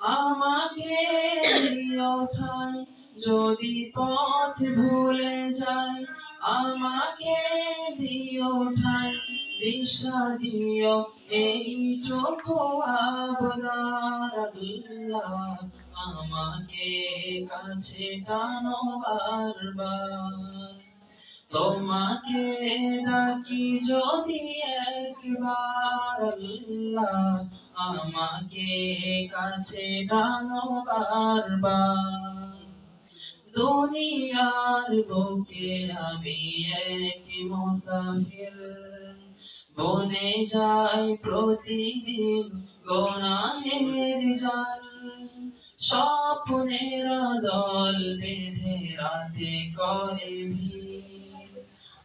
আমাকে দিও ঠাই যদি পথ ভুলে যাই, আমাকে দিও ঠাই দিশা দিও, এইটুকু আবদার আল্লাহ আমাকে কাছে টানো বারবার। তোমাকে ডাকি যদি একবার আল্লাহ আমাকে কাছে টানো বারবার? দুনিয়ার বুকে আমি এক মুসাফির। বনে যাই প্রতিদিন গোনাহের জাল। স্বপ্নের দল বেঁধে রাতে করে ভিড়।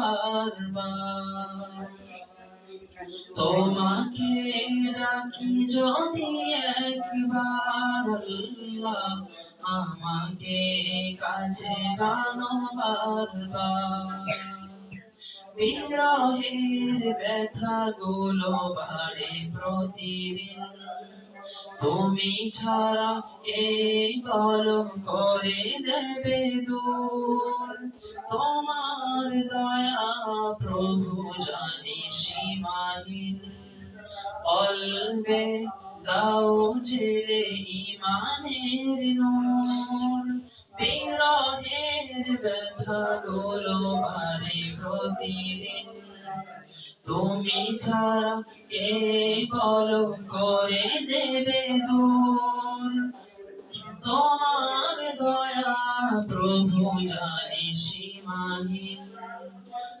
বারবার তোমাকে ডাকি যদি একবার আল্লাহ আমাকে কাছে টানো বারবার। বিরহের ব্যথা গুলো বাড়ে প্রতিদিন। তুমি ছাড়া এই বলম করে দেবে দূর। তোমার দয়া প্রভু জানি সীমাহীন। অল্পে দাও জেরে ইমানের নূর। বিরহের ব্যথা গুলো বাড়ে প্রতিদিন তুমি ছাড়া কে বল করে দেবে দূর? তোমার দয়া প্রভু জানি সীমাহীন।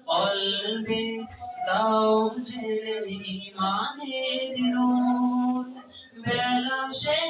অল্পে দাও জেলে ইমানের নূর। বেলা শেষে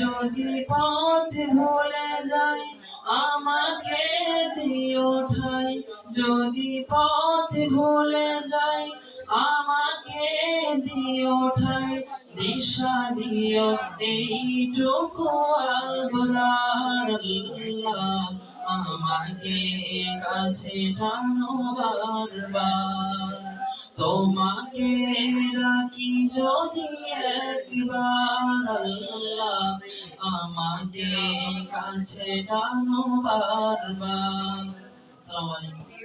যদি পথ ভুলে যাই, আমাকে দিও ঠাই। যদি পথ ভুলে যাই, আমাকে দিও ঠাই। দিশা দিও এইটুকু আবদার আমাকে কাছে টানো বারবার। তোমাকে ডাকি যদি একবার আমাকে কাছে টানো বারবার। আসসালামু আলাইকুম।